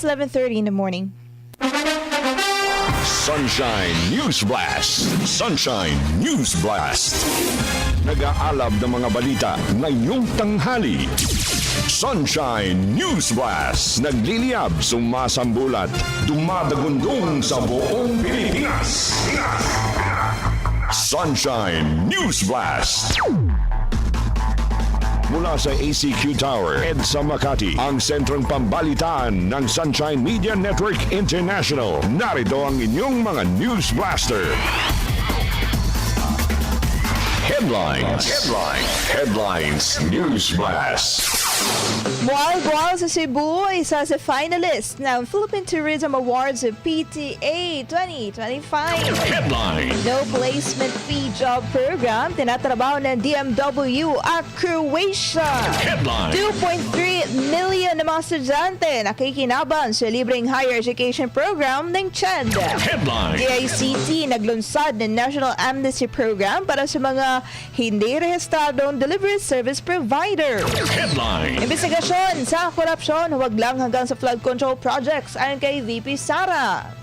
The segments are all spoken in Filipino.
Oras 11.30 in the morning. Sunshine News Blast. Sunshine News Blast. Nag-aalab ng mga balita ngayong tanghali. Sunshine News Blast. Nagliliyab, sumasambulat, dumadagundong sa buong Pilipinas. Sunshine News Blast. Mula sa ACQ Tower, EDSA Makati, ang sentrong pambalitaan ng Sunshine Media Network International. Narito ang inyong mga News Blaster. Headlines. Headlines. Headlines. News Blast. Buwal-buwal sa Cebu, isa sa finalist ng Philippine Tourism Awards of PTA 2025. Headline. No Placement Fee Job Program, tinatrabaho ng DMW at Croatia. Headline. 2.3 million na mga estudyante nakikinabang sa libreng higher education program ng CHED. Headline. DICT naglunsad ng National Amnesty Program para sa mga hindi rehistradong delivery service provider. Headline. Investigasyon sa korupsyon, huwag lang hanggang sa flood control projects ayon kay VP Sara.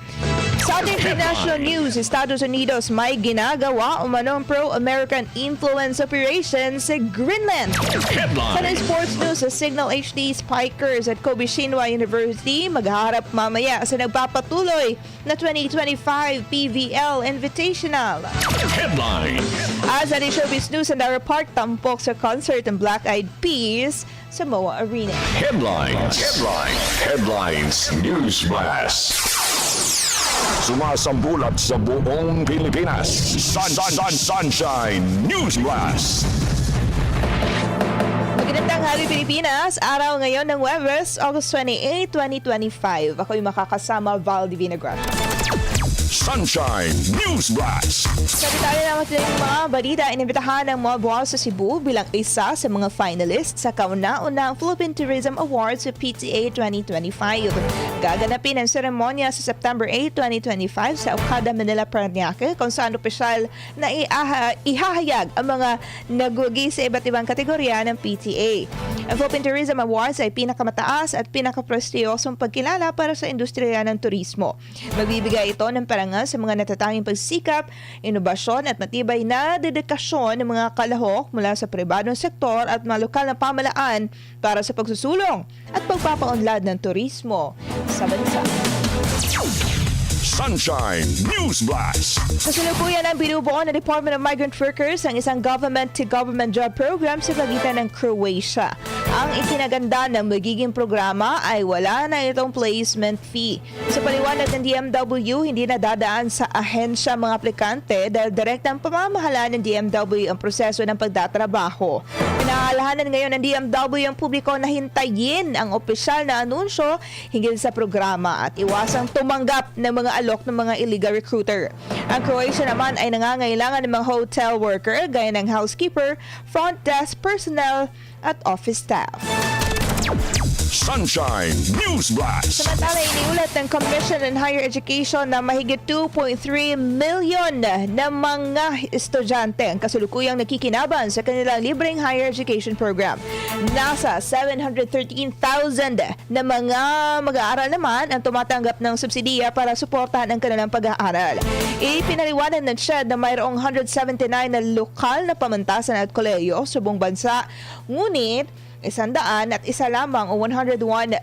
Sa ating international news, Estados Unidos may ginagawa umanong pro-American influence operation sa Greenland. Sa sports news, sa Signal HD Spikers at Kobe Shinwa University magharap mamaya sa nagpapatuloy na 2025 PVL Invitational. Headline. As sa showbiz news, ang Dara Park tampok sa concert ng Black Eyed Peas sa MOA Arena. Headlines. Headlines. Headlines. News Blast. Sumasambulat sa buong Pilipinas. Sun, sun, sun, Sunshine News Blast. Magandang tanghali Pilipinas, araw ngayon ng Webes, August 28, 2025. Ako'y makakasama Val Divina Gracia. Sunshine News Blast. Sa detalye ng ating mga balita, inimbitahan ng mga buwal sa Cebu bilang isa sa mga finalists sa kauna-unang Philippine Tourism Awards sa PTA 2025. Gaganapin ang seremonya sa September 8, 2025 sa Okada Manila Paranaque kung saan opisyal na ihahayag ang mga nagwagi sa iba't ibang kategorya ng PTA. Ang Philippine Tourism Awards ay pinakamataas at pinakaprestiyosong pagkilala para sa industriya ng turismo. Magbibigay ito ng parangal sa mga natatanging pagsikap, inobasyon at matibay na dedikasyon ng mga kalahok mula sa pribadong sektor at mga lokal na pamalaan para sa pagsusulong at pagpapaunlad ng turismo sa bansa. Sunshine News Blast. Kasalukuyan ang binubuo ng Department of Migrant Workers ang isang government-to-government job program sa pagitan ng Croatia. Ang ikinaganda ng magiging programa ay wala na itong placement fee. Sa paliwanag ng DMW, hindi na dadaan sa ahensya mga aplikante dahil direktang pamamahala ng DMW ang proseso ng pagdatrabaho. Pinahalahanan ngayon ng DMW ang publiko na hintayin ang opisyal na anunsyo hinggil sa programa at iwasang tumanggap ng mga alok ng mga illegal recruiter. Ang Croatia naman ay nangangailangan ng mga hotel worker gaya ng housekeeper, front desk personnel at office staff. Sunshine News Blast. Samantala, iniulat ng Commission on Higher Education na mahigit 2.3 million na mga estudyante ang kasulukuyang nakikinabang sa kanilang libreng higher education program. Nasa 713,000 na mga mag-aaral naman ang tumatanggap ng subsidiya para suportahan ang kanilang pag-aaral. Ipinaliwanag ng SHED na mayroong 179 na lokal na pamantasan at koleyo sa buong bansa. Ngunit, isandaan at isa lamang o 101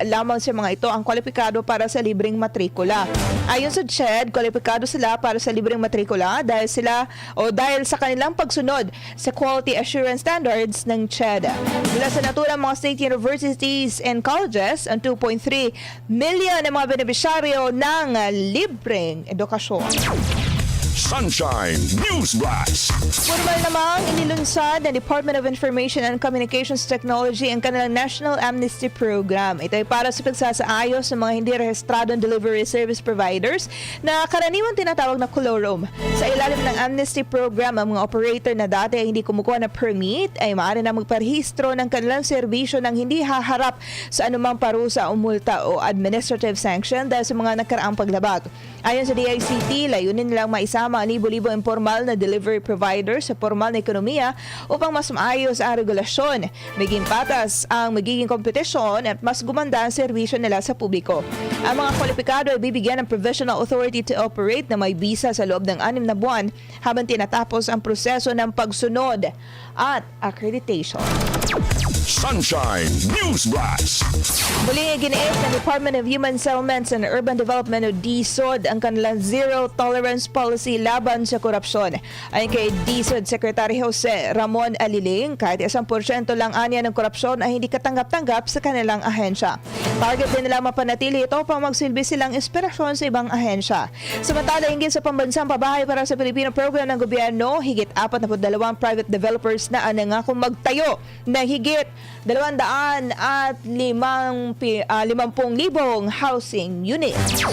lamang sa mga ito ang kwalipikado para sa libreng matrikula. Ayon sa CHED, kwalipikado sila para sa libreng matrikula dahil sila o dahil sa kanilang pagsunod sa quality assurance standards ng CHED. Mula sa naturang mga state universities and colleges, ang 2.3 million na mga benepisyaryo ng libreng edukasyon. Sunshine News Blast. Formal namang inilunsad ng Department of Information and Communications Technology ang kanilang National Amnesty Program. Ito ay para sa pagsasaayos ng mga hindi rehistradong delivery service providers na karaniwang tinatawag na kolorom. Sa ilalim ng Amnesty Program, ang mga operator na dati ay hindi kumukuha ng permit ay maaari na magparehistro ng kanilang serbisyo nang hindi haharap sa anumang parusa o multa o administrative sanction dahil sa mga nakaraang paglabag. Ayon sa DICT, layunin nilang maisama ang libo-libo informal na delivery providers sa formal na ekonomiya upang mas maayos ang regulasyon, maging patas ang magiging kompetisyon at mas gumanda ang serbisyo nila sa publiko. Ang mga kwalipikado ay bibigyan ng provisional authority to operate na may visa sa loob ng anim na buwan habang tinatapos ang proseso ng pagsunod at accreditation. Sunshine News Blast. Muling iginiit ng Department of Human Settlements and Urban Development o DSOD ang kanilang zero tolerance policy laban sa korupsyon. Ayon kay DSOD Secretary Jose Ramon Aliling, kahit isang porsyento lang anya ng korupsyon ay hindi katanggap-tanggap sa kanilang ahensya. Target din nila mapanatili ito upang magsilbi silang inspirasyon sa ibang ahensya. Samantala, hinggil sa pambansang pabahay para sa Pilipino program ng gobyerno, higit 42 private developers na anangakong magtayo na higit 200 at 5, pi- ah, 50,000 housing units.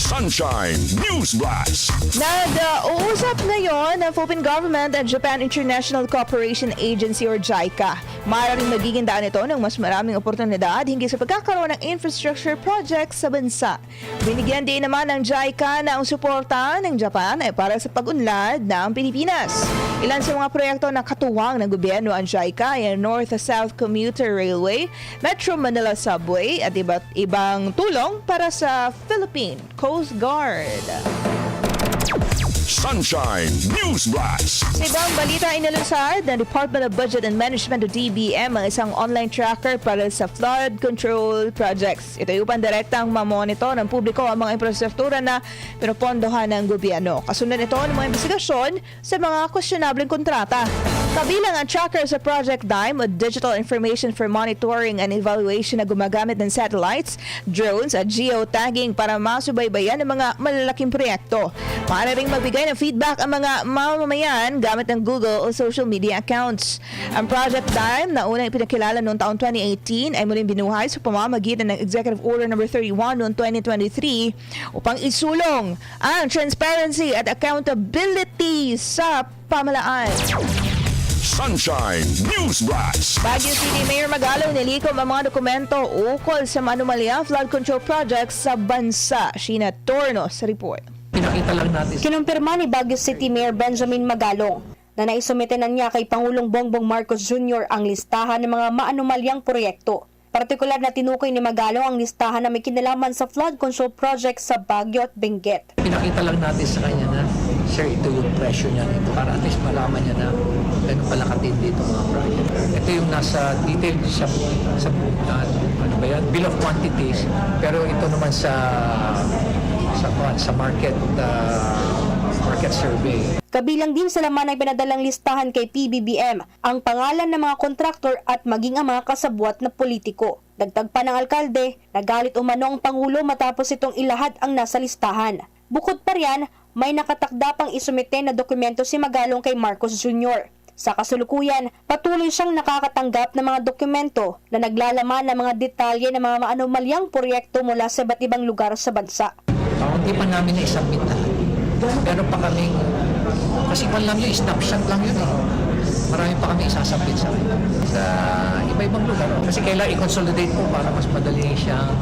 Sunshine News Blast. Nag-uusap ngayon ng Philippine Government at Japan International Cooperation Agency or JICA. Maaaring magiging daan ito ng mas maraming oportunidad hinggil sa pagkakaroon ng infrastructure projects sa bansa. Binigyan din naman ng JICA na ang suporta ng Japan ay para sa pag-unlad ng Pilipinas. Ilan sa mga proyekto na katuwang ng gobyerno ang JICA ay ang North-South Commuter Railway, Metro Manila Subway at iba't ibang tulong para sa Philippine Coast Guard. Sunshine News Blast. Sa ibang balita, inalusad ng Department of Budget and Management o DBM ang isang online tracker para sa flood control projects. Ito ay upang direktang mamonitor ng publiko ang mga infrastruktura na pinupondohan ng gobyerno. Kasunod ito ng mga investigasyon sa mga questionableng kontrata. Kabilang ang tracker sa Project DIME o Digital Information for Monitoring and Evaluation na gumagamit ng satellites, drones at geotagging para masubaybayan ang mga malalaking proyekto. Maaari ring magbigay ng feedback ang mga mamamayan gamit ng Google o social media accounts. Ang Project Dime na unang ipinakilala noong taong 2018 ay muling binuhay sa pamamagitan ng Executive Order No. 31 noong 2023 upang isulong ang transparency at accountability sa pamalaan. Sunshine News Blast. Baguio City Mayor Magalo nilikom ang mga dokumento ukol sa manumalya flood control projects sa bansa. Sheena Torno sa report. Pinakita lang natin Kinumpirma ni Baguio City Mayor Benjamin Magalong na naisumite na niya kay Pangulong Bongbong Marcos Jr. ang listahan ng mga maanumalyang proyekto. Partikular na tinukoy ni Magalong ang listahan na may kinalaman sa flood control project sa Baguio at Benguet. pinakita lang natin sa kanya na sir, ito yung presyo niya nito para at least malaman niya na ganun pala katindi itong mga project. Ito yung nasa detail sa, sa uh, ano ba yan? Bill of quantities pero ito naman sa sa, sa market uh, market survey. Kabilang din sa laman ay pinadalang listahan kay PBBM ang pangalan ng mga kontraktor at maging ang mga kasabwat na politiko. Dagdag pa ng alkalde, nagalit umano ang Pangulo matapos itong ilahad ang nasa listahan. Bukod pa riyan, may nakatakda pang isumite na dokumento si Magalong kay Marcos Jr. Sa kasulukuyan, patuloy siyang nakakatanggap ng mga dokumento na naglalaman ng mga detalye ng mga maanumalyang proyekto mula sa iba't ibang lugar sa bansa. Uh, hindi pa namin na-submit lahat. Meron pa kaming, kasi kwan lang yun, snapshot lang yun eh. Marami pa kami isasubmit sa sa iba-ibang lugar. Kasi kailangan i-consolidate po para mas madali siyang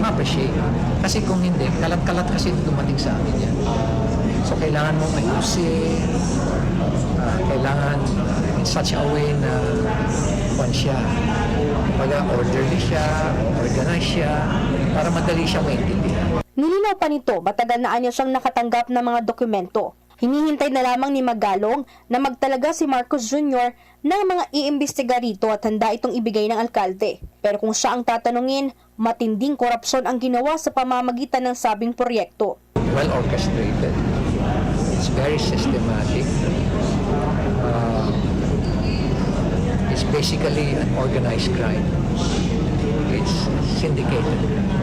ma-appreciate. Kasi kung hindi, kalat-kalat kasi dumating sa amin yan. So kailangan mo ayusin, ah, kailangan ah, in such a way na kwan siya. Kumbaga, orderly siya, organized siya, para madali siya maintindihan. Nilinaw pa nito, matagal na anya siyang nakatanggap ng mga dokumento. Hinihintay na lamang ni Magalong na magtalaga si Marcos Jr. ng mga iimbestiga rito at handa itong ibigay ng alkalde. Pero kung siya ang tatanungin, matinding korupsyon ang ginawa sa pamamagitan ng sabing proyekto. well orchestrated. It's very systematic. Uh, it's basically an organized crime. Okay? syndicated.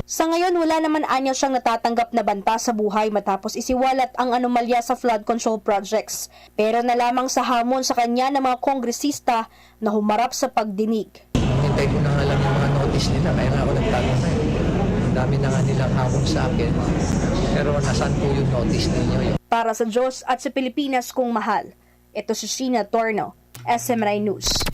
Sa ngayon, wala naman anya siyang natatanggap na banta sa buhay matapos isiwalat ang anomalya sa flood control projects. Pero na lamang sa hamon sa kanya ng mga kongresista na humarap sa pagdinig. Hintay ko na nga lang yung mga notice nila, kaya nga ako nagtanong na eh. Ang dami na nga nilang hamon sa akin. Pero nasaan po yung notice ninyo? Para sa Diyos at sa Pilipinas kung mahal. Ito si Sheena Torno, SMRI News.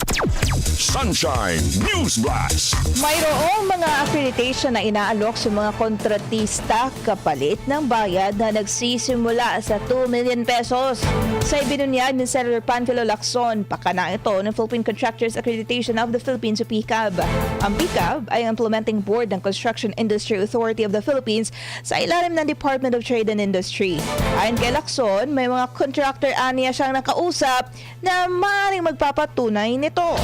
Sunshine News Blast. Mayroong mga accreditation na inaalok sa mga kontratista kapalit ng bayad na nagsisimula sa 2 million pesos. Sa ibinunyag ni Senator Panfilo Lacson, pakana ito ng Philippine Contractors Accreditation of the Philippines o PCAB. Ang PCAB ay Implementing Board ng Construction Industry Authority of the Philippines sa ilalim ng Department of Trade and Industry. Ayon kay Lacson, may mga contractor aniya siyang nakausap na maaaring magpapatunay nito.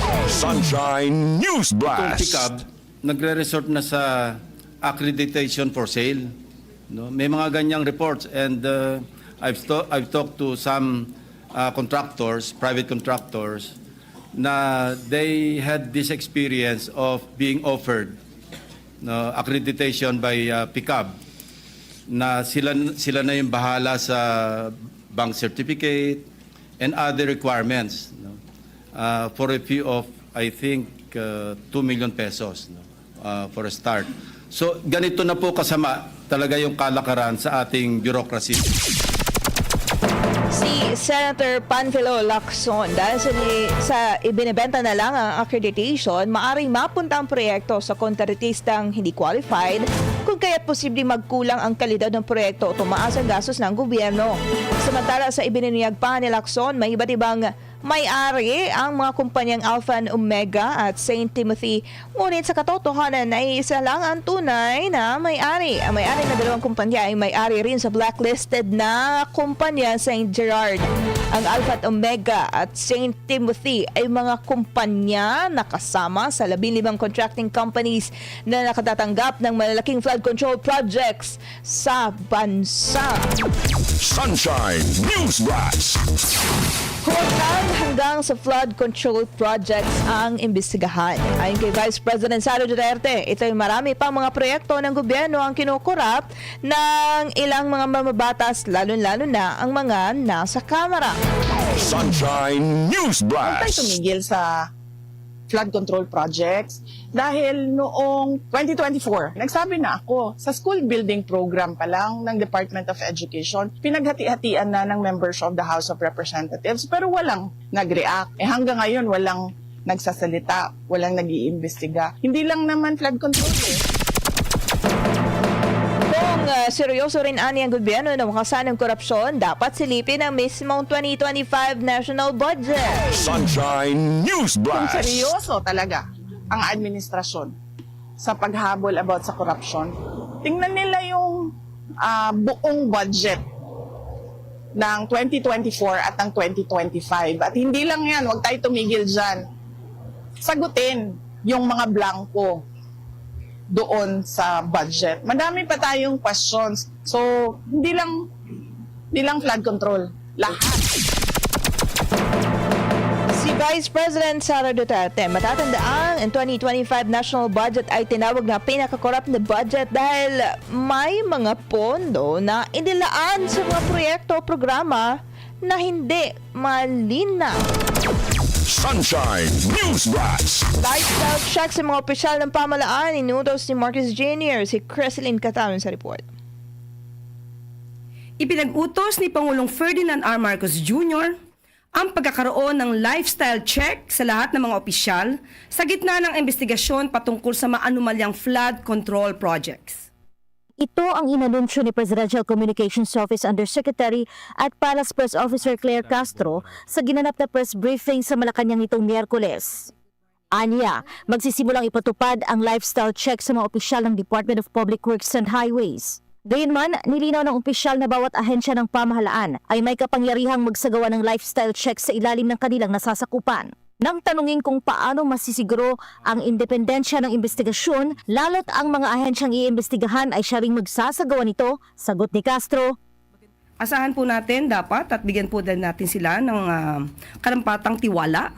Sunshine News Itong Blast. pickup, nagre-resort na sa accreditation for sale. No? May mga ganyang reports and uh, I've, to- I've talked to some uh, contractors, private contractors, na they had this experience of being offered no, accreditation by uh, pickup na sila sila na yung bahala sa bank certificate and other requirements no? uh, for a fee of I think uh, 2 million pesos no? uh, for a start. So ganito na po kasama talaga yung kalakaran sa ating bureaucracy. si Senator Panfilo Lacson dahil sa, sa ibinebenta na lang ang accreditation, maaring mapunta ang proyekto sa kontratistang hindi qualified kung kaya't posibleng magkulang ang kalidad ng proyekto o tumaas ang gastos ng gobyerno. Samantala sa ibininiyag pa ni Lacson, may iba't ibang may-ari ang mga kumpanyang Alpha and Omega at St. Timothy. Ngunit sa katotohanan ay isa lang ang tunay na may-ari. Ang may-ari na dalawang kumpanya ay may-ari rin sa blacklisted na kumpanya St. Gerard. Ang Alpha at Omega at St. Timothy ay mga kumpanya na kasama sa 15 contracting companies na nakatatanggap ng malalaking flood control projects sa bansa. Sunshine News Blast. Huwag hanggang sa flood control projects ang imbestigahan. Ayon kay Vice President Sara Duterte, ito ay marami pang mga proyekto ng gobyerno ang kinukurap ng ilang mga mamabatas, lalo-lalo na ang mga nasa Kamara. Sunshine News Huwag tayo Blast. tumigil sa flood control projects dahil noong 2024, nagsabi na ako sa school building program pa lang ng Department of Education, pinaghati-hatian na ng members of the House of Representatives pero walang nag-react. Eh hanggang ngayon walang nagsasalita, walang nag-iimbestiga. Hindi lang naman flood control eh. Uh, seryoso rin ani ang gobyerno na makasan ng korupsyon, dapat silipin ang mismong 2025 national budget. Sunshine News Kung Blast. seryoso talaga ang administrasyon sa paghabol about sa corruption, tingnan nila yung ah, buong budget ng 2024 at ng 2025. At hindi lang yan, huwag tayo tumigil dyan. Sagutin yung mga blanco doon sa budget. Madami pa tayong questions. So, hindi lang hindi lang flood control. Lahat. Si Vice President Sara Duterte, matatandaan ang 2025 national budget ay tinawag na pinakakorap na budget dahil may mga pondo na inilaan sa mga proyekto o programa na hindi malinaw. Sunshine News Blast. Lifestyle check sa mga opisyal ng pamalaan, inutos ni Marcus Jr. si Creseline Catawan sa report. Ipinag-utos ni Pangulong Ferdinand R. Marcos Jr. ang pagkakaroon ng lifestyle check sa lahat ng mga opisyal sa gitna ng investigasyon patungkol sa maanumalyang flood control projects. Ito ang inanunsyo ni Presidential Communications Office Undersecretary at Palace Press Officer Claire Castro sa ginanap na press briefing sa Malacanang nitong Miyerkules. Anya, magsisimulang ipatupad ang lifestyle check sa mga opisyal ng Department of Public Works and Highways. Gayunman, nilinaw ng opisyal na bawat ahensya ng pamahalaan ay may kapangyarihang magsagawa ng lifestyle check sa ilalim ng kanilang nasasakupan. Nang tanungin kung paano masisiguro ang independensya ng investigasyon, lalo't ang mga ahensyang iimbestigahan ay siya ring magsasagawa nito, sagot ni Castro, Asahan po natin dapat at bigyan po din natin sila ng ah, karampatang tiwala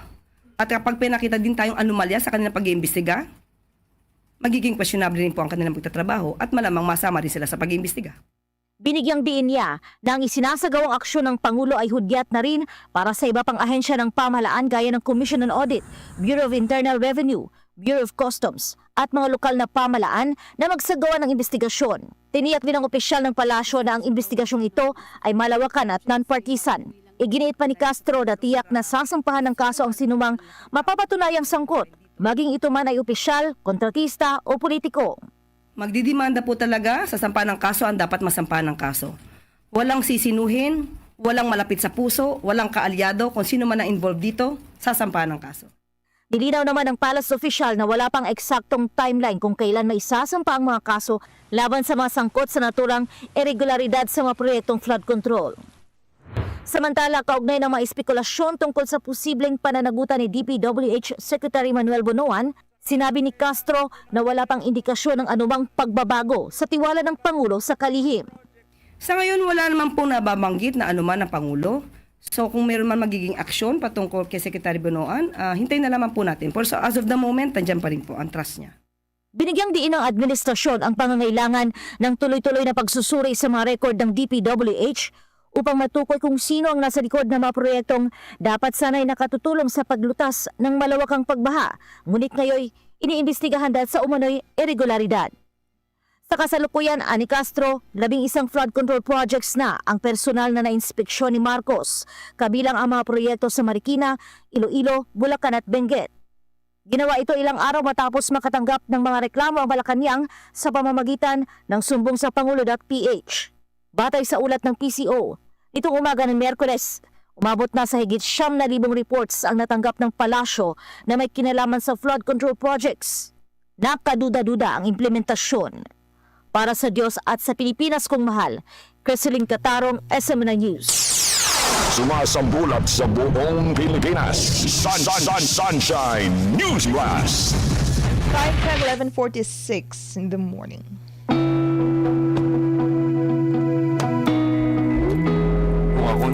at kapag pinakita din tayong anomalya sa kanilang pag-iimbestiga, magiging questionable rin po ang kanilang pagtatrabaho at malamang masama rin sila sa pag-iimbestiga. Binigyang diin niya na ang isinasagawang aksyon ng Pangulo ay hudyat na rin para sa iba pang ahensya ng pamahalaan gaya ng Commission on Audit, Bureau of Internal Revenue, Bureau of Customs at mga lokal na pamalaan na magsagawa ng investigasyon. Tiniyak din ng opisyal ng palasyo na ang investigasyong ito ay malawakan at non-partisan. Iginiit pa ni Castro na tiyak na sasampahan ng kaso ang sinumang mapapatunayang sangkot, maging ito man ay opisyal, kontratista o politiko. Magdidimanda po talaga sa sampa ng kaso ang dapat masampa ng kaso. Walang sisinuhin, walang malapit sa puso, walang kaalyado kung sino man ang involved dito, sasampa ng kaso. Nilinaw naman ng palace official na wala pang eksaktong timeline kung kailan may isasampa ang mga kaso laban sa mga sangkot sa naturang irregularidad sa mga proyektong flood control. Samantala, kaugnay ng mga espekulasyon tungkol sa posibleng pananagutan ni DPWH Secretary Manuel Bonoan, sinabi ni Castro na wala pang indikasyon ng anumang pagbabago sa tiwala ng Pangulo sa kalihim. Sa ngayon, wala naman po nababanggit na anuman ng Pangulo. So kung meron man magiging aksyon patungkol kay Secretary Bonoan, ah, hintayin na lamang po natin. For so, as of the moment, andyan pa rin po ang trust niya. Binigyang diin ng administrasyon ang pangangailangan ng tuloy-tuloy na pagsusuri sa mga rekord ng DPWH upang matukoy kung sino ang nasa likod ng mga proyektong dapat sanay nakatutulong sa paglutas ng malawakang pagbaha, ngunit ngayon iniimbestigahan dahil sa umano'y irregularidad. Sa kasalukuyan, Ani Castro, labing isang flood control projects na ang personal na nainspeksyon ni Marcos, kabilang ang mga proyekto sa Marikina, Iloilo, Bulacan at Benguet. Ginawa ito ilang araw matapos makatanggap ng mga reklamo ang Malacanang sa pamamagitan ng sumbong sa Pangulo.ph. Batay sa ulat ng PCO, nitong umaga ng Merkules, umabot na sa higit siyam na libong reports ang natanggap ng palasyo na may kinalaman sa flood control projects. Nakaduda-duda ang implementasyon. Para sa Diyos at sa Pilipinas kong mahal, Creseling Katarong, SMNA News. Sumasambulat sa buong Pilipinas. Sun, sun, sun, Sunshine News Blast. 5 11.46 in the morning.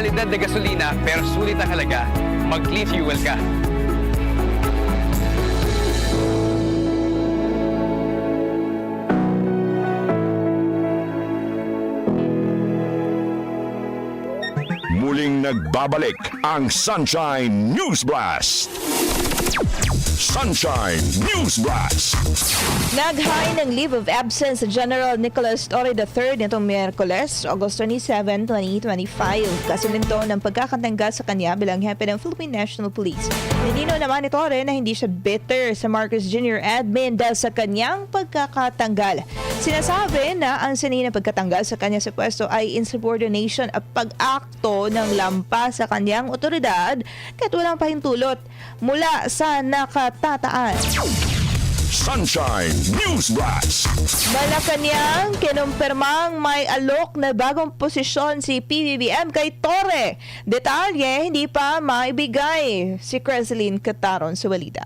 dekalidad na gasolina pero sulit ang halaga, mag-clean fuel ka. Muling nagbabalik ang Sunshine News Blast. Sunshine News Blast. Naghain ng leave of absence sa General Nicholas Torre III nitong Miyerkules, August 27, 2025. Kasunod ito ng pagkakatanggal sa kanya bilang hepe ng Philippine National Police. Nilino naman ni Torre na hindi siya bitter sa Marcos Jr. admin dahil sa kanyang pagkakatanggal. Sinasabi na ang na pagkatanggal sa kanya sa pwesto ay insubordination at pag-akto ng lampas sa kanyang otoridad kahit walang pahintulot mula sa nakatataan. Sunshine News Blast. Malacanang kinumpirmang may alok na bagong posisyon si PBBM kay Torre. Detalye hindi pa maibigay si Creslin Cataron sa balita.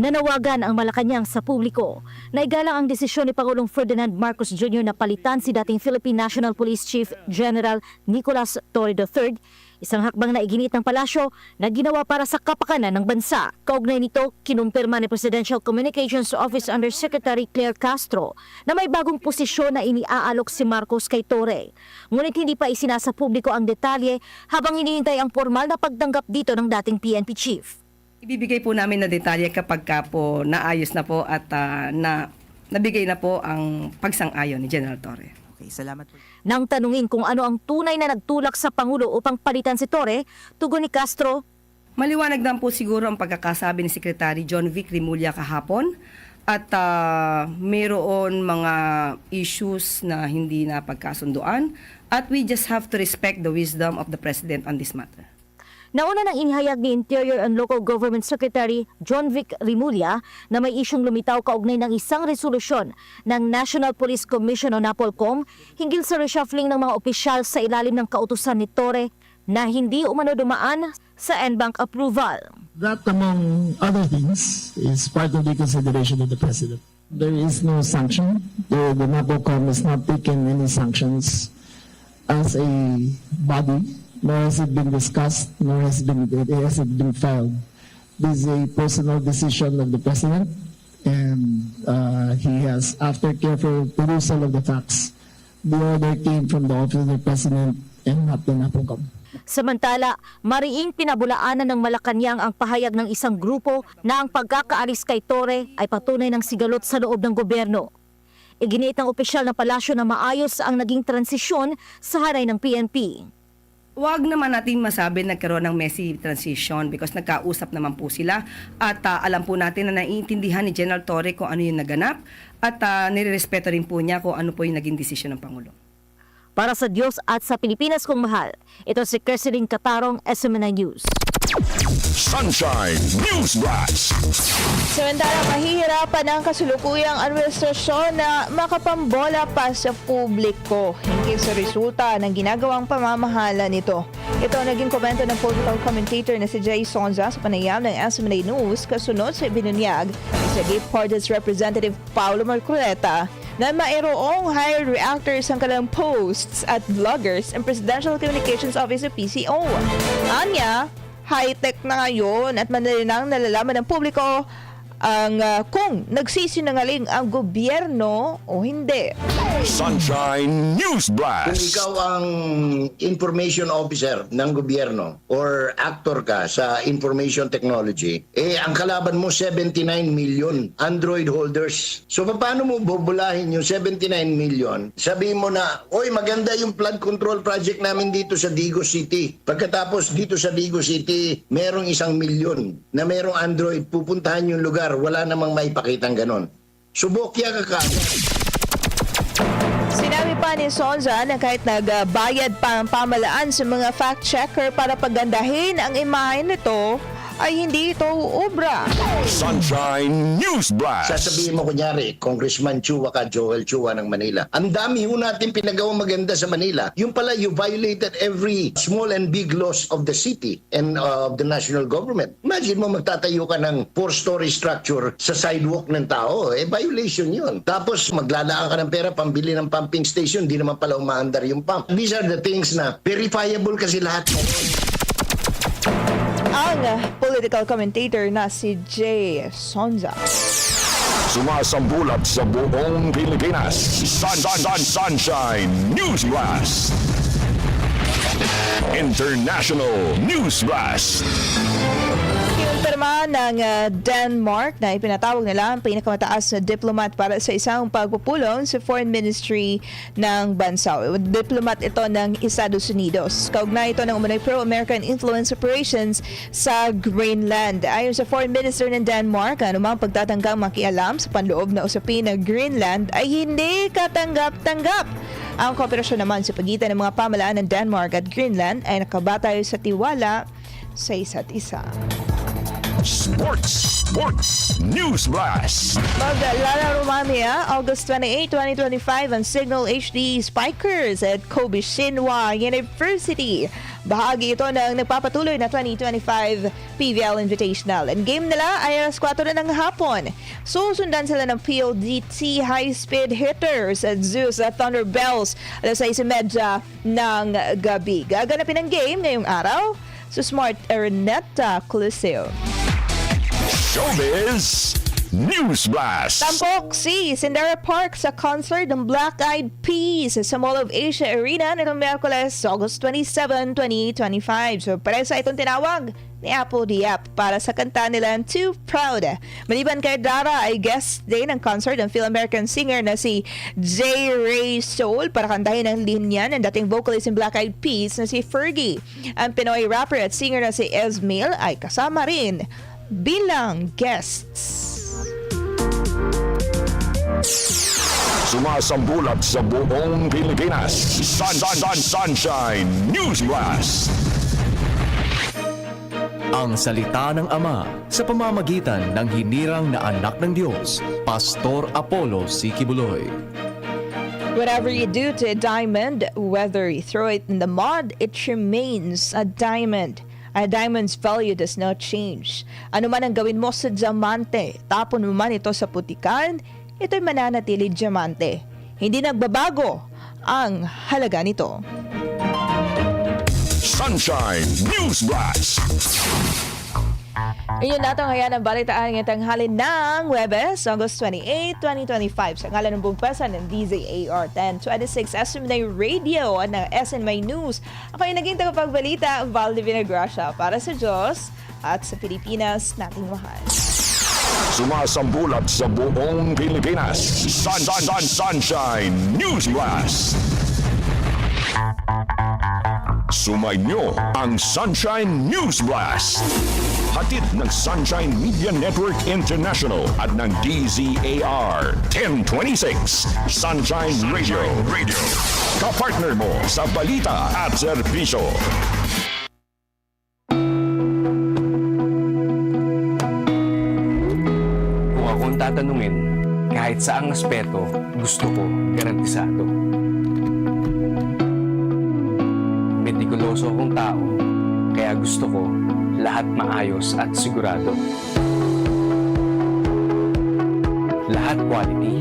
Nanawagan ang Malacanang sa publiko na igalang ang desisyon ni Pangulong Ferdinand Marcos Jr. na palitan si dating Philippine National Police Chief General Nicolas Torre III, isang hakbang na iginit ng palasyo na ginawa para sa kapakanan ng bansa. Kaugnay nito, kinumpirma ni Presidential Communications Office Undersecretary Claire Castro na may bagong posisyon na iniaalok si Marcos kay Torre. Ngunit hindi pa isinasa publiko ang detalye habang hinihintay ang formal na pagtanggap dito ng dating PNP Chief. Ibibigay po namin na detalye kapag ka po naayos na po at ah, na nabigay na po ang pagsang-ayon ni General Torre. Nang tanungin kung ano ang tunay na nagtulak sa Pangulo upang palitan si Torre, tugon ni Castro, Maliwanag lang po siguro ang pagkakasabi ni Secretary John Vic Rimulya kahapon at ah, mayroon mga issues na hindi na pagkasunduan at we just have to respect the wisdom of the President on this matter. Nauna nang inihayag ni Interior and Local Government Secretary John Vic Rimulya na may isyong lumitaw kaugnay ng isang resolusyon ng National Police Commission o NAPOLCOM hinggil sa reshuffling ng mga opisyal sa ilalim ng kautusan ni Torre na hindi umano dumaan sa NBank approval. That, among other things, is part of the consideration of the president. There is no sanction. The, the NAPOCOM has not taken any sanctions as a body, nor has it been discussed, nor has, been, has it been filed. This is a personal decision of the president, and uh, he has, after careful perusal of the facts, the order came from the office of the president and not the NAPOCOM. Samantala, mariing pinabulaanan ng Malacanang ang pahayag ng isang grupo na ang pagkakaalis kay Torre ay patunay ng sigalot sa loob ng gobyerno. Iginiit ng opisyal ng palasyo na maayos ang naging transisyon sa hanay ng PNP. Huwag naman natin masabi nagkaroon ng messy transition because nagkausap naman po sila at ah, alam po natin na naiintindihan ni General Torre kung ano yung naganap at uh, nirerespeto rin po niya kung ano po yung naging desisyon ng Pangulo. Para sa Diyos at sa Pilipinas kong mahal, ito si Kerseling Katarong, SMNI News. Sunshine News Blast. Samantala, mahihirapan ang kasulukuyang administrasyon na makapambola pa sa publiko hinggil sa resulta ng ginagawang pamamahala nito. Ito ang naging komento ng political commentator na si Jay Sonza sa panayam ng SMNA News kasunod sa ibinunyag sa Gay Party's Representative Paulo Marcoleta na mayroong hired reactors ang kanilang posts at vloggers ang Presidential Communications Office o PCO. Anya, high-tech na ngayon at madalinang nalalaman ng publiko ang ah, kung nagsisinungaling ang gobyerno o hindi. Sunshine News Kung Blast. ikaw ang information officer ng gobyerno or actor ka sa information technology, eh ang kalaban mo 79 million Android holders. So paano mo bubulahin yung 79 million? Sabihin mo na, oy maganda yung flood control project namin dito sa Digo City. Pagkatapos dito sa Digo City, merong isang milyon na merong Android, pupuntahan yung lugar, wala namang maipakitang ganon. Subokya ka ka. Sinabi pa ni Sonza na kahit nagbayad pa ang pamalaan sa mga fact-checker para pagandahin ang imahe nito, ay hindi ito uubra. Sunshine News Blast. Sasabihin mo kunyari, Congressman Chua ka, Joel Chua ng Manila. Ang dami ho natin pinagawang maganda sa Manila. Yung pala, you violated every small and big laws of the city and uh, of the national government. Imagine mo magtatayo ka ng four-story structure sa sidewalk ng tao. Eh, violation yun. Tapos maglalaan ka ng pera pambili ng pumping station, di naman pala umaandar yung pump. These are the things na verifiable kasi lahat. Ang political commentator na si Jay Sonza. Sumasambulat sa buong Pilipinas. Sun, sun, sun, Sunshine News Blast. International News Blast. Kinonfirma ng ah, Denmark na ipinatawag nila ang pinakamataas na diplomat para sa isang pagpupulong sa foreign ministry ng bansa. Diplomat ito ng Estados Unidos. Kaugnay ito ng umunay pro-American influence operations sa Greenland. Ayon sa foreign minister ng Denmark, anumang pagtatanggang makialam sa panloob na usapin ng Greenland ay hindi katanggap-tanggap. Ang kooperasyon naman sa pagitan ng mga pamalaan ng Denmark at Greenland ay nakabatay sa tiwala sa isa't isa. Sports, Sports News Blast. Maglalaro mamaya, August 28, 2025, ang Signal HD Spikers at Kobe Shinwa University. Bahagi ito ng nagpapatuloy na 2025 PVL Invitational. And game nila ay alas 4 na ng hapon. Susundan sila ng PLDT High Speed Hitters at Zeus at Thunder Bells alas 6.30 ng gabi. Gaganapin ang game ngayong araw sa Smart Araneta Coliseum. Showbiz News Blast! Tampok si Sindara Park sa concert ng Black Eyed Peas sa Mall of Asia Arena nitong Miyerkules, August 27, 2025. So, sa itong tinawag ni Apple Diap para sa kanta nila Too Proud. Maliban kay Dara ay guest din ng concert ng Phil-American singer na si J. Ray Soul para kantahin ang linya ng dating vocalist ng Black Eyed Peas na si Fergie. Ang Pinoy rapper at singer na si Esmail ay kasama rin bilang guests. Sumasambulat sa buong Pilipinas. Sun, sun, sun, sunshine News Blast! Ang salita ng Ama sa pamamagitan ng hinirang na anak ng Diyos, Pastor Apollo Sikibuloy. Whatever you do to a diamond, whether you throw it in the mud, it remains a diamond. A diamond's value does not change. Ano man ang gawin mo sa diamante, tapon mo man ito sa putikan, ito'y mananatili diamante. Hindi nagbabago ang halaga nito. Sunshine News Blast! Iyon natin ngayon ang balitaan ng tanghali ng Webes, August 28, 2025. Sa ngalan ng buong pesa ng DZAR 1026 SMNA Radio at ng SNMI News. Ako yung naging tagapagbalita, Val Divina Gracia, para sa Diyos at sa Pilipinas nating mahal. Sumasambulat sa buong Pilipinas. Sun, sun, sun, sunshine News Blast! Sumainyo ang Sunshine News Blast. Hatid ng Sunshine Media Network International at ng DZAR 1026 Sunshine Radio. Radio. Kapartner mo sa balita at serbisyo. Kung ako ang tatanungin, kahit saang aspeto, gusto ko garantisado. Metikuloso akong tao, kaya gusto ko lahat maayos at sigurado. Lahat quality,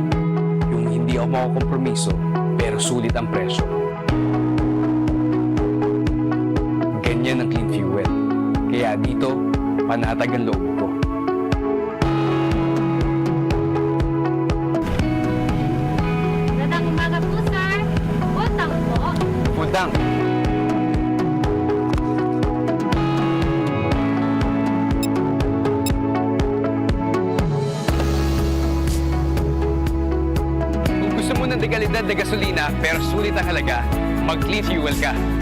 yung hindi ako makukompromiso, pero sulit ang presyo. Ganyan ang clean fuel. Kaya dito, panatag ang loob Kung gusto mo ng